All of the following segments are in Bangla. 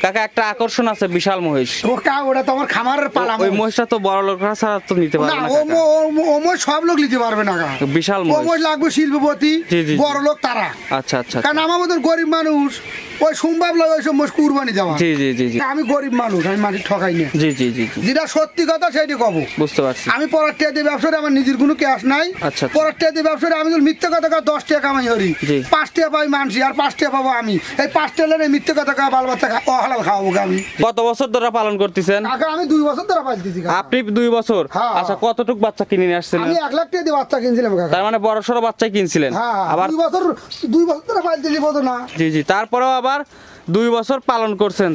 কাকা একটা আকর্ষণ আছে বিশাল মহিষ। ও কা ওটা তোমার খামারের পালা ওই মহিষটা তো বড় লোকরা ছাড়া তো নিতে পারবে না ও কাকা। মো- ও ও সব লোক নিতে পারবে না কাকা। বিশাল মহিষ লাগবে শিল্পপতি। বড় লোক তারা। আচ্ছা আচ্ছা। কারণ আমাদের গরিব মানুষ ওই সম্ভব লাগে ওই সব মোষ কুরবানি দেওয়া। জি জি জি আমি গরিব মানুষ আমি মাটি ঠকাই না। জি জি জি যেটা সত্যি কথা সেটি কব। বুঝতে পারছি। আমি পরের টিয়া দিয়ে আমার নিজের কোনো ক্যাশ নাই। আচ্ছা, আচ্ছা। পরের টিয়া দিয়ে আমি যদি মিথ্যে কথা দশ টাকা কামাই জি। পাঁচ টাকা পাই মানসি আর পাঁচ টাকা পাবো আমি। এই পাঁচ টাকা মিথ্যে কথা কয় বাল বাচ্চা অহালাল খাওয়াবো আমি। কত বছর ধরে পালন করতেছেন? আমি দুই বছর ধরে পাইতেছি কাকা। আপনি দুই বছর? হ্যাঁ। আচ্ছা কতটুক বাচ্চা কিনে নিয়ে আসছিলেন? আমি এক লাখ টাকা দিয়ে বাচ্চা কিনছিলাম কাকা তার মানে বড় সড়ো বাচ্চাই কিনছিলেন। হ্যাঁ আবার দুই বছর দুই বছর ধরে পাইতেছি বোঝো না। জি জি তারপরেও আবার দুই বছর পালন করছেন।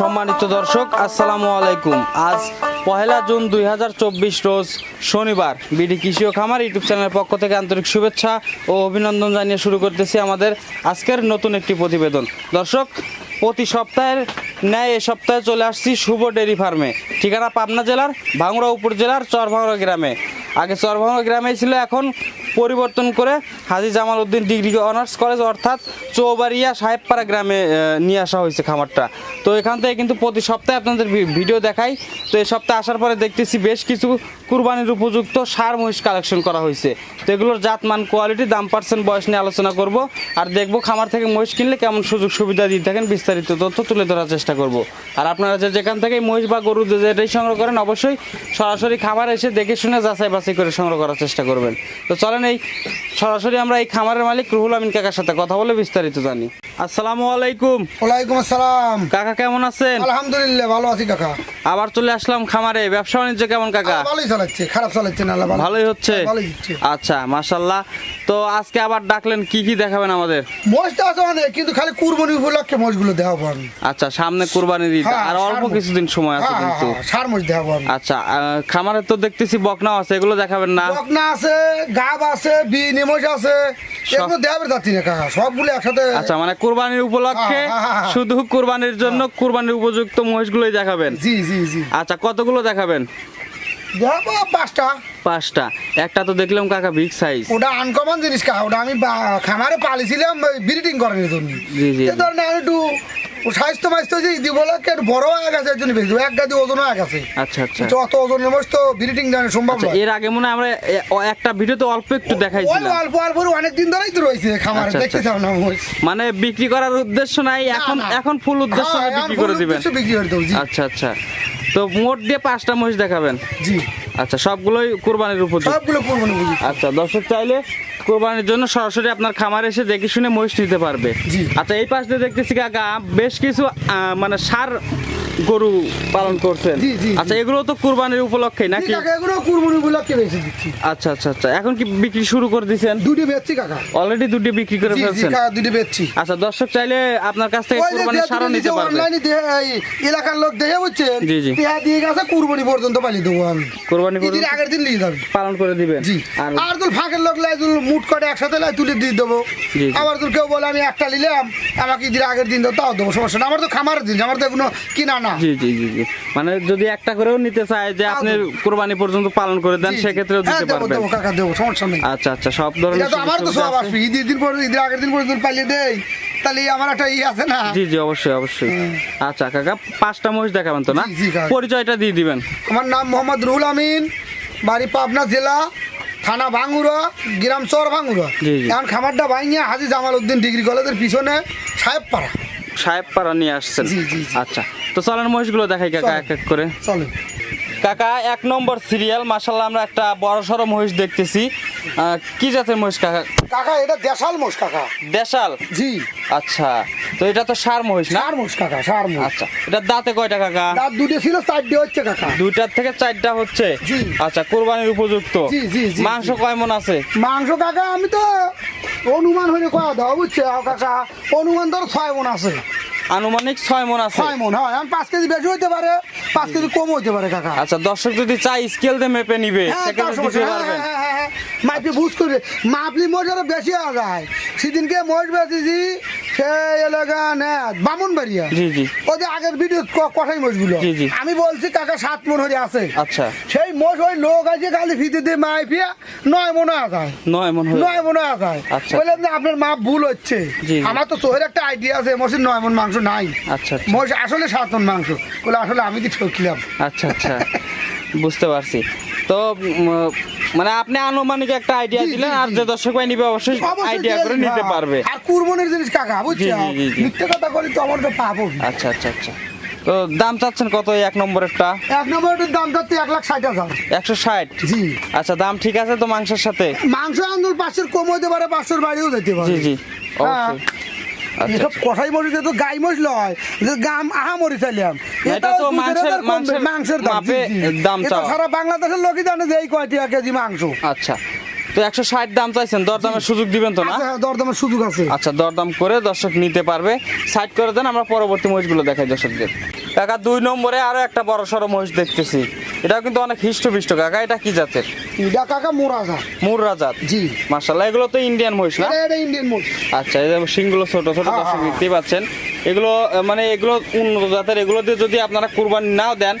সম্মানিত দর্শক, আসসালামু আলাইকুম। আজ পহেলা জুন দুই হাজার চব্বিশ রোজ শনিবার। বিডি কৃষি ও খামার ইউটিউব চ্যানেলের পক্ষ থেকে আন্তরিক শুভেচ্ছা ও অভিনন্দন জানিয়ে শুরু করতেছি আমাদের আজকের নতুন একটি প্রতিবেদন। দর্শক, প্রতি সপ্তাহের ন্যায় এ সপ্তাহে চলে আসছি শুভ ডেরি ফার্মে। ঠিকানা পাবনা জেলার, ভাঙড়া উপজেলার চরভাঙড়া গ্রামে। আগে চরভাঙড়া গ্রামেই ছিল, এখন পরিবর্তন করে Haji Jamal Uddin degree honours college অর্থাৎ চৌবাড়িয়া সাহেবপাড়া গ্রামে নিয়ে আসা হয়েছে খামারটা। তো এখান থেকে কিন্তু প্রতি সপ্তাহে আপনাদের ভিডিও দেখাই। তো এই সপ্তাহে আসার পরে দেখতেছি বেশ কিছু কুরবানির উপযুক্ত সার মহিষ কালেকশন করা হয়েছে। তো এগুলোর জাতমান, কোয়ালিটি, দাম, পার্সেন্ট, বয়স নিয়ে আলোচনা করব আর দেখব খামার থেকে মহিষ কিনলে কেমন সুযোগ সুবিধা দিয়ে থাকেন, বিস্তারিত তথ্য তুলে ধরার চেষ্টা করব। আর আপনারা যে যেখান থেকে মহিষ বা গরু যেটাই সংগ্রহ করেন, অবশ্যই সরাসরি খামার এসে দেখে শুনে যাচাই বাছাই করে সংগ্রহ করার চেষ্টা করবেন। তো চলেন এই সরাসরি আমরা এই খামারের মালিক রুহুল আমিন কাকার সাথে কথা বলে বিস্তারিত জানি। আসসালামু আলাইকুম। ওয়ালাইকুম আসসালাম। কাকা কেমন আছেন? আলহামদুলিল্লাহ ভালো আছি কাকা। আবার চলে আসলাম খামারে। ব্যবসা বাণিজ্য কেমন কাকা? ভালোই চালাচ্ছে খারাপ চালাচ্ছে না ভালোই হচ্ছে? ভালোই হচ্ছে আচ্ছা মাশাল্লাহ তো আজকে আবার ডাকলেন কি কি দেখাবেন আমাদের? মোষটা আছে অনেক কিন্তু খালি কুরবানি উপলক্ষে মোষগুলো দেখাবো আমি। আচ্ছা সামনে কুরবানির ঈদ। হ্যাঁ, আর অল্প কিছুদিন সময় আছে হ্যাঁ, হ্যাঁ, কিন্তু। সার মোষ দেখাবো আমি। আচ্ছা খামারে তো দেখতেছি বকনাও আছে এগুলো দেখাবেন না? বকনা আছে গাব আছে বি নেমোষ আছে এগুলো দেখাবে যাচ্ছি না কাকা সবগুলো একসাথে। আচ্ছা মানে কুরবানির উপলক্ষে। শুধু কুরবানির জন্য কুরবানির উপযুক্ত মহিষগুলোই দেখাবেন? জি জি জি। আচ্ছা কতগুলো দেখাবেন? দেখাবো পাঁচটা। পাঁচটা। একটা তো দেখলাম কাকা বিগ সাইজ ওটা আনকমন জিনিস ওটা আমি খামারে পালিছিলাম ব্রিডিং করানোর জন্য। জি, জি। এ ধরনের আমি একটু স্বাস্থ্য যে ঈদি বলে একটু বড় হয়ে গেছে এর জন্য বেশি। এক গাদি ওজন হয়ে গেছে। আচ্ছা আচ্ছা। যত ওজন তো ব্রিডিং দেওয়া সম্ভব আচ্ছা এর আগে মনে আমরা একটা ভিডিওতে অল্প একটু দেখাইছিলাম। অল্প অল্প অনেক দিন ধরেই তো রয়েছে খামারে আচ্ছা, দেখতে আচ্ছা। চাও না মানে বিক্রি করার উদ্দেশ্য নাই এখন এখন ফুল উদ্দেশ্য হ্যাঁ, বিক্রি করে দিবেন। উদ্দেশ্যে বিক্রি করে দেবো জি। আচ্ছা আচ্ছা। তো মোট দিয়ে পাঁচটা মহিষ দেখাবেন? জি। আচ্ছা সবগুলোই কোরবানির উপযুক্ত সবগুলো কোরবানির আচ্ছা দর্শক চাইলে কোরবানির জন্য সরাসরি আপনার খামারে এসে দেখে শুনে মহিষ নিতে পারবে। আচ্ছা এই পাশ দিয়ে দেখতেছি কাকা বেশ কিছু মানে সার গরু পালন করছেন। আচ্ছা এগুলো তো কুরবানির উপলক্ষে নাকি? এগুলো কুরবানি উপলক্ষে বেশি দিচ্ছি। আচ্ছা আচ্ছা আচ্ছা এখন কি বিক্রি শুরু করে দিয়েছেন দুটি বেচছি কাকা। অলরেডি দুটি বিক্রি করে জি জি ফেলছেন? কাকা দুটি বেচছি। আচ্ছা দর্শক চাইলে আপনার কাছ থেকে কুরবানির যে সারও নিতে পারবে। অনলাইনে এই এলাকার লোক দেখে বুঝছেন জি, জি। টিয়া দিয়ে গেছে কুরবানি পর্যন্ত পালি দেবো আমি। কোরবানি পর্যন্ত আগের দিন নিয়ে যাবি। পালন করে দিবেন। জি। আর আর তুল ফাঁকের লোক লাই তুল মুট করে একসাথে লাই তুলে দিয়ে দেবো। আবার তুল কেউ বলে আমি একটা নিলাম আমাকে ঈদের আগের দিন দাও তাও দেবো সমস্যা না আমার তো খামারের দিন আমার তো কোনো কিনা না। জি জি জি মানে যদি একটা করেও নিতে চায় যে আপনি কোরবানি পর্যন্ত পালন করে দেন। সেক্ষেত্রেও হ্যাঁ, দিতে পারবেন। দেবো, কাকা দেবো সমস্যা নেই। আচ্ছা আচ্ছা সব ধরনের তো আমার তো সব আসবে। ঈদের দিন পর ঈদের আগের দিন পর্যন্ত পালিয়ে দেই তাহলে আমার একটা ই আছে না। জি জি অবশ্যই অবশ্যই। আচ্ছা কাকা পাঁচটা মহিষ দেখাবেন তো না। পরিচয়টা দিয়ে দিবেন। আমার নাম মোহাম্মদ রুহুল আমিন বাড়ি পাবনা জেলা থানা ভাঙুর গ্রাম চর ভাঙুর। এখন খামারটা ভাঙিয়ে হাজি জামাল উদ্দিন ডিগ্রি কলেজের পিছনে সাহেব পাড়া সাহেব পাড়া নিয়ে আসছেন। আচ্ছা তো চলেন মহিষগুলো দেখাই কাকা এক এক করে। চলেন। কাকা এক নম্বর সিরিয়াল মাসাল্লাহ আমরা একটা বড় সড়ো মহিষ দেখতেছি। কি জাতের মহিষ কাকা? কাকা এটা দেশাল মোষ কাকা। দেশাল? জি। আচ্ছা তো এটা তো সার মহিষ না? সার মোষ কাকা সার মোষ আচ্ছা এটা দাঁতে কয়টা কাকা? দাঁত দুটো ছিল চারটে হচ্ছে কাকা। দুইটার থেকে চারটা হচ্ছে? জি। আচ্ছা কোরবানির উপযুক্ত? জি, জি, জি, মাংস কয় মন আছে? মাংস কাকা আমি তো অনুমান হয়ে কয়া দাও বুঝছে? আও কাকা অনুমান ধর ছয় মন আছে। আনুমানিক ছয় মন আছে? ছয় মন হয়। আমি পাঁচ কেজি বেশি হইতে পারে পাঁচ কেজি কম হইতে পারে কাকা। আচ্ছা দর্শক যদি চাই স্কেল দিয়ে মেপে নিবে হ্যাঁ, সেক্ষেত্রে সমস্যা দিতে হ্যাঁ, পারবেন। হ্যাঁ। মাপি বুঝ করে মাপলি মোষ আরও বেশি যায়। সেদিনকে মোষ বেচেছি সেই এলাকা না বামুন বাড়িয়া জি জি। ওই যে আগের ভিডিও কষাই মোষগুলো। আমি বলছি কাকা সাত মন হয়ে আছে। আচ্ছা। সেই মোষ ওই লোক আছে খালি ফিতে দিয়ে মাই ফিয়া নয় মনে আসায় নয় মন নয় মনে আসায় আচ্ছা। বললাম যে আপনার মাপ ভুল হচ্ছে। আমার তো চোহের একটা আইডিয়া আছে মোষের নয় মন মাংস নাই। আচ্ছা আচ্ছা। মোষ আসলে সাত মন মাংস। বলে আসলে আমি কি ঠকলাম? আচ্ছা আচ্ছা। বুঝতে পারছি। তো মানে আপনি আনুমানিক একটা আইডিয়া দিলেন আর যে দর্শক ভাই নিবে অবশ্যই অবশ্যই আইডিয়া করে নিতে পারবে। আর কুরবানির জিনিস কাকা বুঝছ? জি, জি, জি, জি। মিথ্যে কথা করি তো আমার তো পাপ আচ্ছা আচ্ছা আচ্ছা। তো দাম চাচ্ছেন কত এক নম্বরেরটা? এক নম্বরের দাম যাচ্ছে এক লাখ ষাট হাজার। একশো ষাট? জি। আচ্ছা দাম ঠিক আছে তো মাংসের সাথে? মাংস আন্দোলন পাঁচশোর কম হতে পারে পাঁচশোর বাড়িও যেতে পারে। জি জি। অবশ্যই। আচ্ছা এসব কষাই মরিচ তো গাই মরিচ লয় গাম আহা মরিচ চাইলাম এটা তো মাংসের- মাংসের দাম সারা বাংলাদেশের লোকই জানে যে এই কয়টি কেজি মাংস। আচ্ছা। তো একশো ষাট দাম চাইছেন দরদামের সুযোগ দিবেন তো না? আচ্ছা দরদামের সুযোগ আছে। আচ্ছা দরদাম করে দর্শক নিতে পারবে। সাইড করে দেন আমরা পরবর্তী মহিষগুলো দেখাই দর্শকদের। কাকা দুই নম্বরে আরও একটা বড় সড়ো মহিষ দেখতেছি। এটাও কিন্তু অনেক হিষ্টপিষ্ট। কাকা এটা কি জাতের? এটা কাকা মোরা যা মুররা জাত। জি। মার্শাল্লাহ এগুলো তো ইন্ডিয়ান মহিষ না? এটা ইন্ডিয়ান মোষ আচ্ছা এই যে শিংগুলো ছোট ছোট হ্যাঁ, দর্শক হ্যাঁ। দেখতেই পাচ্ছেন। এগুলো মানে এগুলো উন্নত জাতের এগুলো দিয়ে যদি আপনারা কুরবানি নাও দেন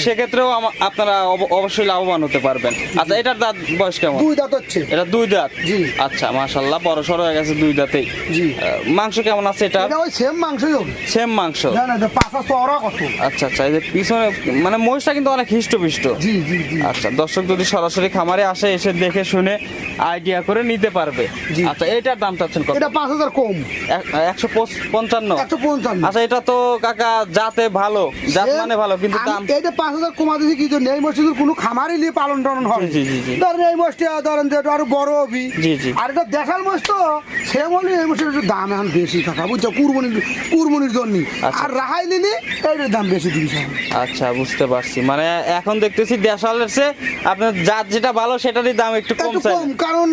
সেক্ষেত্রেও আপনারা অব- অবশ্যই লাভবান হতে পারবেন। আচ্ছা এটার দাঁত বয়স কেমন? দুই দাঁত হচ্ছে। এটা দুই দাঁত? জি। আচ্ছা মাশাল্লাহ বড় সড়ো হয়ে গেছে দুই দাঁতেই। জি। মাংস কেমন আছে এটা এটা ওই সেম মাংসই হবে। সেম মাংস। পাঁচা চড়া কত? আচ্ছা আচ্ছা এই যে পিছনে মানে মহিষটা কিন্তু অনেক হিষ্টপিষ্ট। জি জি জি। আচ্ছা দর্শক যদি সরাসরি খামারে আসে এসে দেখে শুনে আইডিয়া করে নিতে পারবে। আচ্ছা এটার দাম চাচ্ছেন কত? এটা পাঁচ হাজার কম। এক- একশো পঁচ- পঞ্চান্ন। একশো পঞ্চান্ন। আচ্ছা এটা তো কাকা জাতে ভালো জাত মানে ভালো কিন্তু দাম এইটা পাঁচ হাজার কমা দিয়েছি কি জন্য এই মসজিদের কোনো খামারই নিয়ে পালন টালন জি। ধরেন এই মসজিদ ধরেন যে আরও বড় হবি। আর এটা দেখাল মস তো সে বলি এই মসজিদের একটু দাম এখন বেশি থাকা বুঝছ? কুরবনির কুরবনির জন্য। আচ্ছা। আর রাহাই নিলে দাম বেশি দিবি আচ্ছা বুঝতে পারছি। মানে এখন দেখতেছি দেশালের চেয়ে আপনার জাত যেটা ভালো সেটারই দাম একটু কম কম কারণ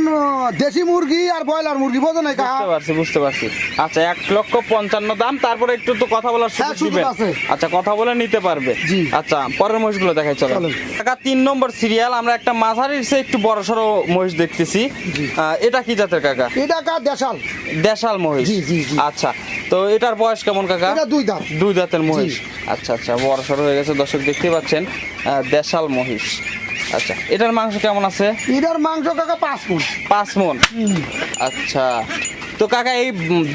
দেশি মুরগি আর ব্রয়লার মুরগি বোঝো না বুঝতে পারছি বুঝতে পারছি। আচ্ছা এক লক্ষ পঞ্চান্ন দাম তারপরে একটু তো কথা বলার হ্যাঁ, সুযোগ সুযোগ দিবেন আচ্ছা কথা বলে নিতে পারবে। আচ্ছা পরের মহিষগুলো দেখাই চলো। কাকা তিন নম্বর সিরিয়াল আমরা একটা মাঝারির চেয়ে একটু বড় সড়ো মহিষ দেখতেছি। এটা কি জাতের কাকা? এটা কা দেশাল। দেশাল মহিষ। আচ্ছা তো এটার বয়স কেমন কাকা? এটা দুই দাঁত। দুই দাঁতের মহিষ। আচ্ছা আচ্ছা বড় সড়ো হয়ে গেছে দর্শক দেখতে পাচ্ছেন। দেশাল মহিষ। আচ্ছা এটার মাংস কেমন আছে? এটার মাংস কাকা পাঁচ ফুট পাঁচ মন। আচ্ছা তো কাকা এই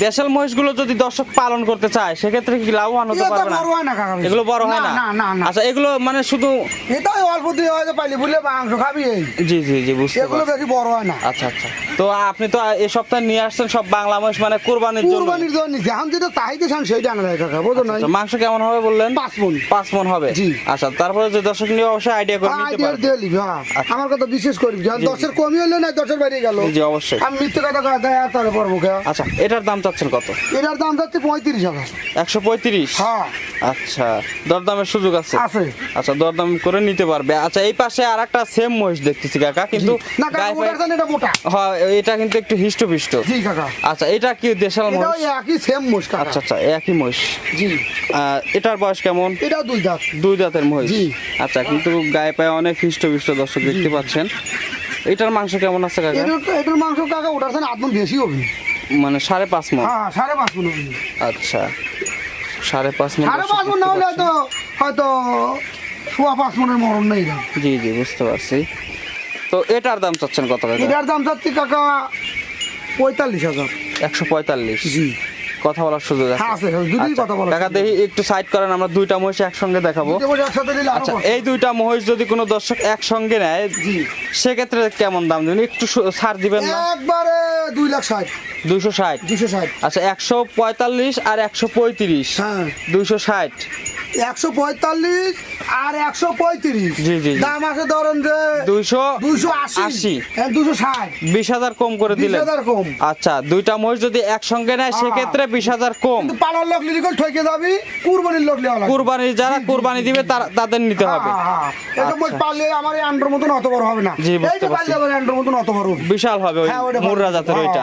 দেশাল মহিষগুলো যদি দর্শক পালন করতে চায় সেক্ষেত্রে কি লাভবান হতে পারবে না? হয় না এগুলো বড় হয় না না? না না আচ্ছা এগুলো মানে শুধু এটাই অল্প দিয়ে হয়তো পাইলি বুঝলে মাংস খাবি জি জি জি বুঝতে এগুলো বেশি বড় হয় না। আচ্ছা আচ্ছা। তো আপনি তো এই সপ্তাহে নিয়ে আসছেন সব বাংলা মহিষ মানে কুরবানির জন্য। কুরবানির জন্য যেমন যেটা চাহিদা চান সেইটা আনা যায় কাকা বুঝো নাই? আচ্ছা, মাংস কেমন হবে বললেন? পাঁচ মন। পাঁচ মন হবে? জি। আচ্ছা তারপরে যে দর্শক নিয়ে অবশ্যই আইডিয়া করে নিতে পারবে। হ্যাঁ। আচ্ছা। আমার কথা বিশেষ জি। দশের কমই হলো না দশের বাইরে গেল। জি অবশ্যই। আমি মিথ্যে কথা কথা তাহলে পারব আচ্ছা এটার দাম চাচ্ছেন কত? এটার দাম যাচ্ছে পঁয়ত্রিশ হাজার। একশো পঁয়ত্রিশ? হ্যাঁ। আচ্ছা দরদামের সুযোগ আছে? আছে। আচ্ছা দরদাম করে নিতে পারবে। আচ্ছা এই পাশে আর একটা সেম মহিষ দেখতেছি কাকা কিন্তু এটা হ্যাঁ এটা কিন্তু একটু হিষ্টপিষ্ট। জি কাকা। আচ্ছা এটা কি দেশাল মহিষ? একই সেম মোষ আচ্ছা আচ্ছা একই মহিষ। জি। এটার বয়স কেমন? এটাও দুই দাঁত দুই দাঁতের মহিষ? জি। আচ্ছা কিন্তু গায়ে পায়ে অনেক হিষ্টপিষ্ট দর্শক দেখতে পাচ্ছেন। এটার মাংস কেমন আছে কাকা? এটার মাংস কাকা ওটার থেকে আদমন বেশি হবে। মানে সাড়ে পাঁচ মন। হ্যাঁ সাড়ে পাঁচ মন আচ্ছা সাড়ে পাঁচ মন সাড়ে পাঁচ মন না হলে। হয়তো হয়তো সোয়া পাঁচ মনের মরণ নেই জি জি বুঝতে পারছি। তো এটার দাম চাচ্ছেন কত টাকা? এটার দাম চাচ্ছি কাকা পঁয়তাল্লিশ হাজার। একশো পঁয়তাল্লিশ? জি। কথা বলার সুযোগ আছে? হ্যাঁ, আছে, যদি আচ্ছা, কথা বলার কাকা দেখি একটু সাইড করেন আমরা দুইটা মহিষ একসঙ্গে দেখাবো। আচ্ছা এই দুইটা মহিষ যদি কোনো দর্শক একসঙ্গে নেয় জি। সেক্ষেত্রে কেমন দাম দেবেন? একটু ছাড় দিবেন না? একবারে দুই লাখ ষাট। দুইশো ষাট। দুশো ষাট। আচ্ছা একশো পঁয়তাল্লিশ আর একশো পঁয়ত্রিশ। হ্যাঁ। দুইশো ষাট। একশো পঁয়তাল্লিশ আর একশো পঁয়ত্রিশ। জি, জি, জি। দাম আছে ধরেন যে দুইশো দুশো আশি। আশি। দুশো ষাট। বিশ হাজার কম করে বিশ কম। আচ্ছা দুইটা মহিষ যদি একসঙ্গে নেয় সেক্ষেত্রে বিশ হাজার কম। কিন্তু লোক লিলি ঠকে যাবি? কুরবানির লোক লিয়া কুরবানি যারা কুরবানি দিবে তাদের নিতে হবে। হ্যাঁ, হ্যাঁ, হ্যাঁ। এটা মই পারলে আমার আন্ডার মতন অত বড় হবে না। আচ্ছা। জি, বুঝতে পারছি। পারলে মতন অত বড় বিশাল হবে ওই ওটা মুর্রা ভালো। জাতের ওইটা।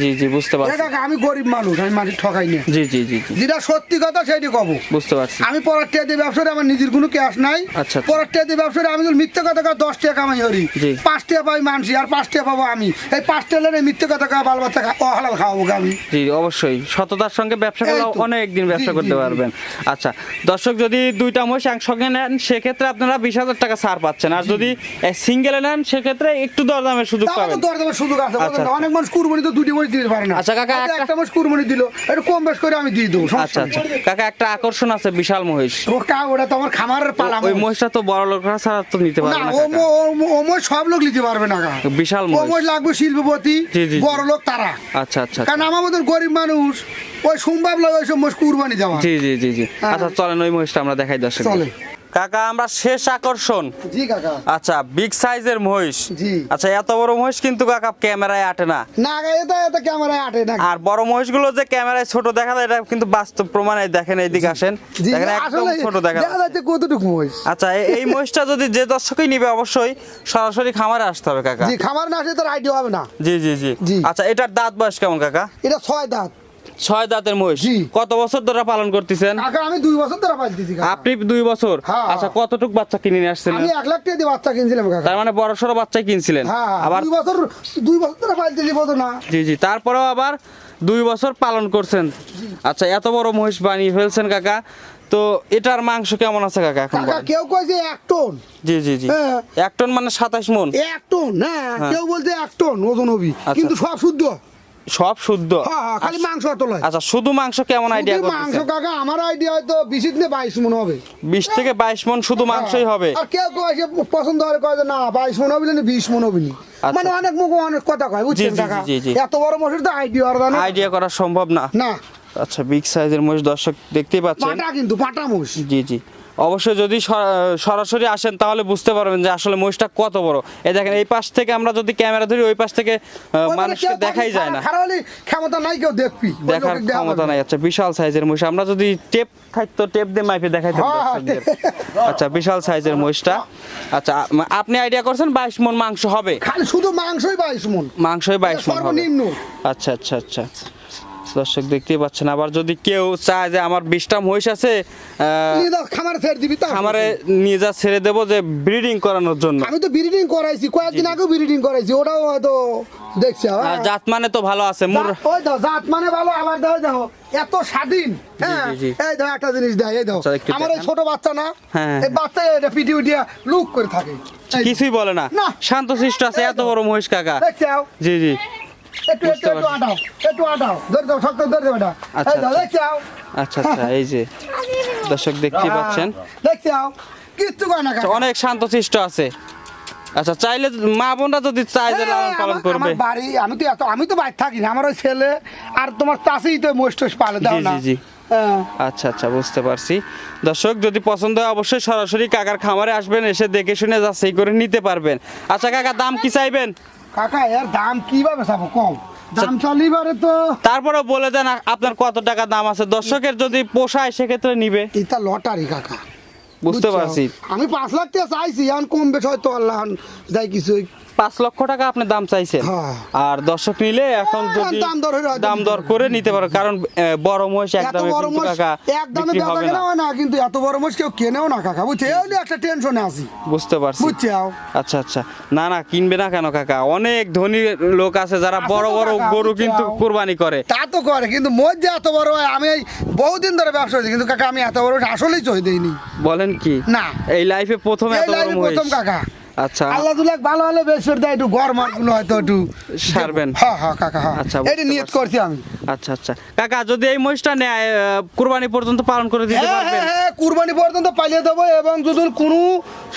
জি জি বুঝতে পারছি। আমি গরিব মানুষ আমি মাটি ঠকাই না। জি জি জি। যেটা সত্যি কথা সেটি কব। বুঝতে পারছি। আমি পরের টাকা দিয়ে আমার নিজের কোনো ক্যাশ নাই। আচ্ছা, আচ্ছা। পরের টাকা দিয়ে আমি যদি মিথ্যে কথা কয় দশ টাকা কামাই করি। পাঁচ টাকা পাই মানসি আর পাঁচ টাকা পাবো আমি। এই পাঁচ টাকা লেনে মিথ্যে কথা কয় বাল বাচ্চা অহালাল খাওয়াবো আমি। জি অবশ্যই। সততার সঙ্গে ব্যবসা করলে অনেক দিন ব্যবসা করতে। পারবেন। আচ্ছা দর্শক যদি দুইটা মহিষ একসঙ্গে নেন সেক্ষেত্রে আপনারা বিশ হাজার টাকা ছাড় পাচ্ছেন। আর যদি সিঙ্গেলে নেন সেক্ষেত্রে একটু দরদামের সুযোগ পাবেন। দরদামের সুযোগ আছে আচ্ছা। অনেক মানুষ কুরবানি তো দুটি মরিচ দিতে পারে না। আচ্ছা, কাকা, একটা- মাস কুরবানি দিল একটু কম বেশ করে আমি দিয়ে দেবো আচ্ছা আচ্ছা। কাকা একটা আকর্ষণ আছে বিশাল মহিষ। ও কা ওটা তো আমার খামারের পালা ওই মহিষটা তো বড় লোকরা ছাড়া তো নিতে পারবে না ও কাকা। মো- ও মো- ও মহিষ সব লোক নিতে পারবে না বিশাল মহিষ লাগবে শিল্পপতি। বড় লোক তারা আচ্ছা আচ্ছা কারণ আমার মতন গরিব মানুষ ওই সম্ভব লাগে ওই সব মহিষ কুরবানি জি জি জি জি। আচ্ছা চলেন ওই মহিষটা আমরা দেখাই দর্শক চলে। কাকা আমরা শেষ আকর্ষণ। জি কাকা। আচ্ছা বিগ সাইজের মহিষ। জি। আচ্ছা এত বড় মহিষ কিন্তু কাকা ক্যামেরায় আটে না। না এটা এটা ক্যামেরায় আটে না। আর বড় মহিষগুলো যে ক্যামেরায় ছোট দেখা যায় এটা কিন্তু বাস্তব প্রমাণে দেখেন এইদিকে আসেন। দেখেন একদম ছোট দেখা দেখা যায়। যাচ্ছে কতটুকু মহিষ। আচ্ছা এই মহিষটা যদি যে দর্শকই নিবে অবশ্যই সরাসরি খামারে আসতে হবে কাকা। জি খামার না আসলে তোর আইডিয়া হবে না। জি জি জি। জি। আচ্ছা এটার দাঁত বয়স কেমন কাকা? এটা ছয় দাঁত। ছয় দাঁতের মহিষ। কত বছর ধরে পালন করতেছেন? আমি দুই বছর ধরে পাইতেছি কাকা। আপনি দুই বছর? হ্যাঁ। আচ্ছা কতটুক বাচ্চা কিনে নিয়ে আসছিলেন? আমি এক লাখ টাকা দিয়ে বাচ্চা কিনছিলাম তার মানে বড় সড়ো কিনছিলেন। হ্যাঁ আবার দুই বছর দুই বছর ধরে বছর না। জি জি। তারপরেও আবার দুই বছর পালন করছেন। আচ্ছা এত বড় মহিষ বানিয়ে ফেলছেন কাকা। তো এটার মাংস কেমন আছে কাকা এখন? কেউ কয়েছে এক টন। জি জি জি। হ্যাঁ। এক টন মানে সাতাশ মন। এক টন হ্যাঁ হ্যাঁ। কেউ বলছে এক টন ওজন হবি আচ্ছা। কিন্তু সব শুদ্ধ। সব শুদ্ধ। হ্যাঁ হ্যাঁ খালি মাংস অত আচ্ছা শুধু মাংস কেমন আইডিয়া মাংস কাকা আমার আইডিয়া হয়তো বিশ থেকে বাইশ মন হবে। বিশ থেকে বাইশ মন শুধু মাংসই হবে। আর কেউ পছন্দ করে কয় যে না বাইশ মন হবে না বিশ মন হবে না। আচ্ছা। মানে অনেক মুখ অনেক কথা কয় বুঝছেন কাকা। এত বড় মশির তো আইডিয়া আর না? আইডিয়া করা সম্ভব না। না। আচ্ছা বিগ সাইজের মহিষ দর্শক দেখতেই পাচ্ছেন। পাটা কিন্তু পাটা মোষ জি জি। অবশ্যই যদি সরা- সরাসরি আসেন তাহলে বুঝতে পারবেন যে আসলে মহিষটা কত বড়। এই দেখেন এই পাশ থেকে আমরা যদি ক্যামেরা ধরি ওই পাশ থেকে মানুষকে দেখাই যায় না। ক্ষমতা নাই কেউ দেখবি। দেখার ক্ষমতা নাই। আচ্ছা বিশাল সাইজের মহিষ। আমরা যদি টেপ থাকতো টেপ দিয়ে মাইপে দেখাইতাম হ্যাঁ, হ্যাঁ, আচ্ছা বিশাল সাইজের মহিষটা। আচ্ছা আপনি আইডিয়া করছেন বাইশ মন মাংস হবে? খালি শুধু মাংসই বাইশ মন। মাংসই বাইশ মন আচ্ছা আচ্ছা আচ্ছা। দর্শক দেখতেই পাচ্ছেন। আবার যদি কেউ চায় যে আমার বিশটা মহিষ আছে খামারে নিয়ে যা ছেড়ে দেবো যে ব্রিডিং করানোর জন্য। আমি তো ব্রিডিং করাইছি কয়েকদিন আগেও ব্রিডিং করাইছি ওটাও হয়তো দেখছি। জাত মানে তো ভালো আছে মুর ওই দাও জাত মানে ভালো আবার দাও দেখো এত স্বাধীন হ্যাঁ? জি, জি। এই দাও একটা জিনিস দেয় এই দাও আচ্ছা, আমার এই ছোট বাচ্চা না হ্যাঁ। এই বাচ্চা এটা পিটি উঠিয়া লুক করে থাকে কিছুই বলে না। না। শান্ত শিষ্ট আছে এত বড় মহিষ কাকা। জি জি। একটু একটু একটু আটাও একটু আটাও। ধরে দাও শক্ত ধরে দাও এটা। আচ্ছা, আচ্ছা। আচ্ছা আচ্ছা এই যে দর্শক দেখতেই পাচ্ছেন। দেখছাও কিচ্ছু কয় না আচ্ছা, অনেক শান্ত শিষ্ট আছে। আচ্ছা চাইলে মা বোনরা যদি চায় যে লালন পালন করবে। বাড়ি আমি তো এত আমি তো বাইরে থাকি না আমার ওই ছেলে আর তোমার চাষি তো পালে দাও না। জি, জি। হ্যাঁ। আচ্ছা আচ্ছা বুঝতে পারছি। দর্শক যদি পছন্দ হয় অবশ্যই সরাসরি কাকার খামারে আসবেন এসে দেখে শুনে যাচাই করে নিতে পারবেন। আচ্ছা কাকা দাম কি চাইবেন? কাকা এর দাম কীভাবে চাবো? কম আচ্ছা। দাম চলিবারে তো তারপরে বলে দেন আপনার কত টাকা দাম আছে? দর্শকের যদি পোষায় সেক্ষেত্রে নিবে। এটা লটারি কাকা। বুঝতে পারছি। আমি পাঁচ লাখ টাকা চাইছি এখন কম বেশ হয়তো আল্লাহ যাই কিছু পাঁচ লক্ষ টাকা আপনি দাম চাইছেন। হ্যাঁ। আর দর্শক নিলে এখন হ্যাঁ, যদি দাম দর করে নিতে পারো কারণ বড় মহিষ একদমই বড় কিন্তু হবে না। এত বড় মোষ কেউ কেনেও না কাকা বুঝছে? এই একটা টেনশনে আছি। বুঝতে পারছি। বুঝছ আচ্ছা আচ্ছা। না না কিনবে না কেন কাকা? অনেক ধনী লোক আছে যারা বড় বড় গরু কিন্তু কুরবানি করে। তা তো করে কিন্তু মোষ যে এত বড় হয় আমি বহুদিন ধরে ব্যবসা করছি কিন্তু কাকা আমি এত বড় আসলেই চই দেইনি। বলেন কি? না। এই লাইফে প্রথম এত বড় মহিষ প্রথম কাকা। আচ্ছা। আল্লাহ দুলাক ভালো হলে বেশ দেয় একটু গরমগুলো হয়তো একটু সারবেন। হ্যাঁ হ্যাঁ কাকা হ্যাঁ আচ্ছা, এটা নিয়ত করছি আমি আচ্ছা আচ্ছা। কাকা যদি এই মহিষটা নেয় কুরবানি পর্যন্ত পালন করে দিতে হ্যাঁ পারবেন? হ্যাঁ হ্যাঁ কুরবানি পর্যন্ত পালিয়ে দেবো এবং যদি কোনো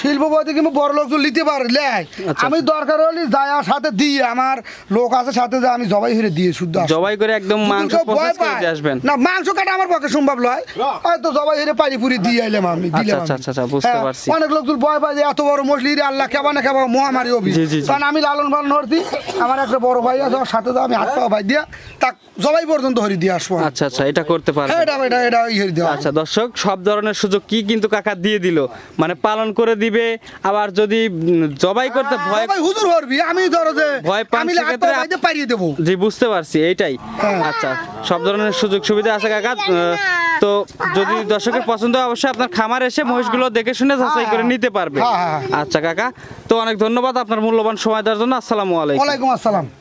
শিল্পপতি কিংবা বড় লোক নিতে পারলে আচ্ছা। আমি দরকার হলে যায় সাথে দিয়ে আমার লোক আছে সাথে যা আমি জবাই হয়ে দিয়ে শুদ্ধ জবাই করে একদম মাংস প্রসেস করে দিয়ে আসবেন? না মাংস কাটা আমার পক্ষে সম্ভব নয়। হয়তো জবাই হয়ে পানি পুরি দিয়ে আইলাম আমি দিলাম আচ্ছা, আচ্ছা, আচ্ছা, বুঝতে পারছি। অনেক লোক যদি ভয় পায় যে এত বড় মশলি রে আল্লাহ কেবা না কেবা মহামারী অভি। কারণ আমি লালন পালন হরতি আমার একটা বড় ভাই আছে ওর সাথে আমি হাত পাওয়া ভাই দিয়া তাক জবাই পর্যন্ত হরি দিয়ে আসব আচ্ছা আচ্ছা এটা করতে পারবেন হ্যাঁ এটা এটা এটা ইয়ে দেওয়া। আচ্ছা দর্শক সব ধরনের সুযোগ কি কিন্তু কাকা দিয়ে দিল? মানে পালন করে দিবে আবার যদি জবাই করতে ভয় সবাই হুজুর হরবি আমি ধরো যে ভয় পান আমি সেক্ষেত্রে পাওয়া পারিয়ে দেবো। জি বুঝতে পারছি এইটাই। হ্যাঁ। আচ্ছা সব ধরনের সুযোগ সুবিধা আছে কাকা তো যদি দর্শকের পছন্দ হয় অবশ্যই আপনার খামার এসে মহিষগুলো দেখে শুনে যাচাই করে নিতে পারবে। হ্যাঁ, হ্যাঁ, আচ্ছা কাকা তো অনেক ধন্যবাদ আপনার মূল্যবান সময় দেওয়ার জন্য। আসসালামু আলাইকুম। ওয়ালাইকুম আসসালাম।